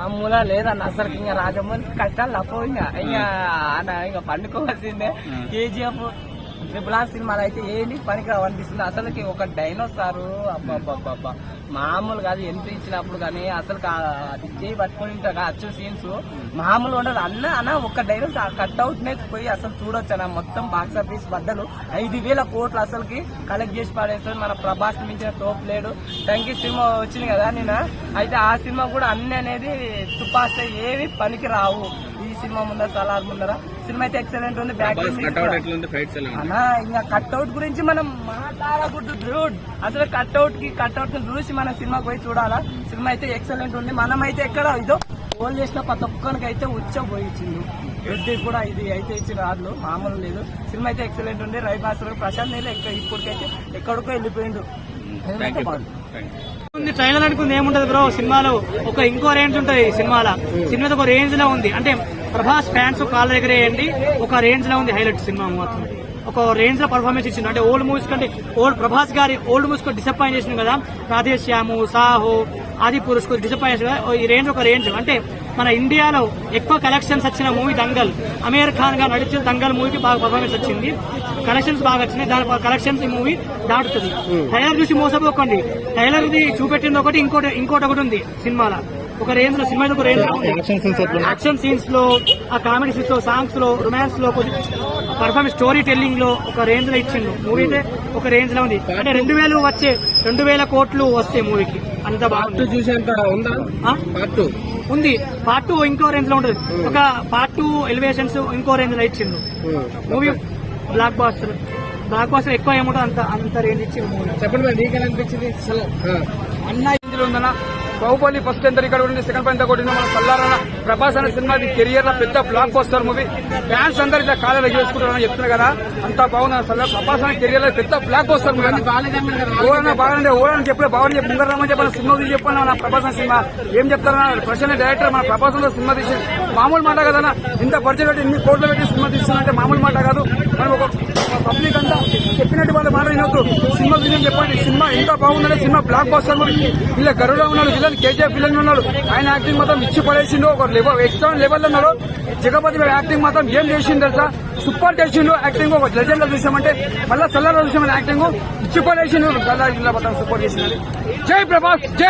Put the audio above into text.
మామూలా లేదన్న. అసలు ఇంకా రాజమౌళి కష్టాలు తప్పవు ఇంకా. ఇంకా పండుకోవాల్సిందే. కేజీఎఫ్ ట్రిపుల్ ఆర్ సినిమాలు అయితే ఏంటి పనికిరావు అనిపిస్తుంది. అసలుకి ఒక డైనోసారు అబ్బా మామూలు కాదు ఎంట్రీ ఇచ్చినప్పుడు కానీ అసలు అది చేయి పట్టుకొని ఉంటారు అచ్చు సీన్స్ మామూలు ఉండదు. అన్న అన్న ఒక డైనోసార్ కట్అవుట్ నే పోయి అసలు చూడొచ్చు అన్న. మొత్తం బాక్స్ ఆఫీస్ బద్దలు. ఐదు వేల కోట్లు అసలుకి కలెక్ట్ చేసి పడేస్తుంది మన ప్రభాస్ మించిన తోపు లేడు. టంకీ సినిమా వచ్చింది కదా నేను అయితే ఆ సినిమా కూడా అన్ని అనేది తుపాస్తే ఏవి పనికి రావు ఈ సినిమా ముందర సలార్ ముందర. సినిమా అయితే ఎక్సలెంట్ ఉంది అన్నా ఇంకా కట్అవుట్ గురించి మనం మాట్లాడకూడదు అసలు కట్అవుట్కి కట్అవుట్ని చూసి మనం సినిమాకి పోయి చూడాలా? సినిమా అయితే ఎక్సలెంట్ ఉంది. మనం అయితే ఎక్కడ ఇదో ఫోన్ చేసిన ప్రతి ఒక్కరికి అయితే ఉచ్చ పోయిచ్చిండు రెడ్డి కూడా ఇది అయితే ఇచ్చిన రాళ్ళు మామూలు లేదు. సినిమా అయితే ఎక్సలెంట్ ఉంది. రవి భాస్కర్ ప్రశాంత్ నీళ్ళు ఇప్పటికైతే ఎక్కడికో వెళ్ళిపోయిండు. ట్రైలర్ అనుకుంది ఏముంటది బ్రో సినిమాలో ఒక ఇంకో రేంజ్ ఉంటది సినిమాలో. సినిమా ఒక రేంజ్లో ఉంది. అంటే ప్రభాస్ ఫ్యాన్స్ కాళ్ళ దగ్గర వేయండి ఒక రేంజ్లో ఉంది హైలైట్ సినిమా మాత్రం. ఒక రేంజ్లో పర్ఫార్మెన్స్ ఇచ్చింది అంటే ఓల్డ్ మూవీస్ కంటే ఓల్డ్ ప్రభాస్ గారి ఓల్డ్ మూవీస్కు డిసప్పాయింట్ చేసింది కదా. రాధేశ్యాము సాహో ఆది పురుష్కు డిసప్పాయింట్ చేసింది ఈ రేంజ్ ఒక రేంజ్ అంటే మన ఇండియాలో ఎక్కువ కలెక్షన్స్ వచ్చిన మూవీ దంగల్. అమీర్ ఖాన్గా నడిచిన దంగల్ మూవీకి బాగా పర్ఫార్మెన్స్ వచ్చింది. కలెక్షన్స్ బాగా వచ్చినాయి. దాని కలెక్షన్స్ ఈ మూవీ దాటుతుంది. ట్రైలర్ చూసి మోసపోకండి. ట్రైలర్ ది చూపెట్టింది ఒకటి ఇంకోటి ఇంకోటి ఒకటి ఉంది సినిమాలో. ఒక రేంజ్లో సినిమా ఒక రేంజ్లో ఉంది. యాక్షన్ సీన్స్లో ఆ కామెడీ సీన్స్లో సాంగ్స్లో రొమాన్స్లో కొద్ది పర్ఫార్మెన్స్ స్టోరీ టెల్లింగ్లో ఒక రేంజ్లో ఇచ్చిండు. మూవీ అయితే ఒక రేంజ్లో ఉంది. అంటే రెండు వేలు వచ్చే రెండు వేల కోట్లు వస్తాయి మూవీకి అంత బాగుంది. చూసేంత ఉందా? పార్ట్ ఉంది. పార్ట్ టూ ఇంకో రేంజ్లో ఉంటుంది. ఒక పార్ట్ టూ ఎలివేషన్స్ ఇంకో రేంజ్లో ఇచ్చిండు. Movie blockbuster blockbuster ఎక్కువ ఏముంటుంది అంత అంత రేంజ్ ఇచ్చింది మూవీ చెప్పండి అన్న ఇందులో ఉందన్న బాహుబలి ఫస్ట్ ఎంత ఇక్కడ ఉంది సెకండ్ పైన కొట్టింది మన సల్లారన్న ప్రభాస్ అనే సినిమా కెరియర్లో పెద్ద బ్లాక్ బస్టర్ మూవీ ఫ్యాన్స్ అందరు ఇట్లా కాలేజ్ చేసుకుంటారని చెప్తున్నారు కదా. అంతా బాగుంది అసలు ప్రభాస్ అనే కెరియర్లో పెద్ద బ్లాక్ బస్టర్ మూవీ ఓడన్నా బాగుండే ఓడని చెప్పలే బాగుంది చెప్పి ముందర రమ్మని చెప్పాను సినిమా తీసి చెప్పాను మన ప్రభాస్ అనే సినిమా. ఏం చెప్తారన్న? ప్రశ్న డైరెక్టర్ మన ప్రభాస్లో సినిమా తీసి మామూలు మాట కదన్నా ఇంత బడ్జెట్ పెట్టి ఇన్ని కోట్లు పెట్టి సినిమా తీస్తున్నంటే మామూలు మాట కాదు. మనం ఒక పబ్లిక్ అంతా చెప్పినట్టు వాళ్ళ మాట వినొద్దు. సినిమా విజయం చెప్పండి. సినిమా ఎంత బాగుందంటే సినిమా బ్లాక్ బాస్టర్ గురించి వీళ్ళ గరుడ ఉన్నాడు విలన్ కేజీఎఫ్ విలన్ ఉన్నాడు. ఆయన యాక్టింగ్ మాత్రం ఇచ్చి పడేసిండు. ఒక లెవెల్ ఎక్స్ట్రా లెవెల్ ఉన్నాడు. జగపతి యాక్టింగ్ మాత్రం ఏం చేసిండు తెలుసా? సూపర్ చేసిండు యాక్టింగ్ ఒక లెజెండ్ చూసామంటే మళ్ళీ సల్లాలో చూసామని యాక్టింగ్ ఇచ్చి పడేసిండు. సల్లా జిల్లా మాత్రం సూపర్ చేసిండు. జై ప్రభాస్ జై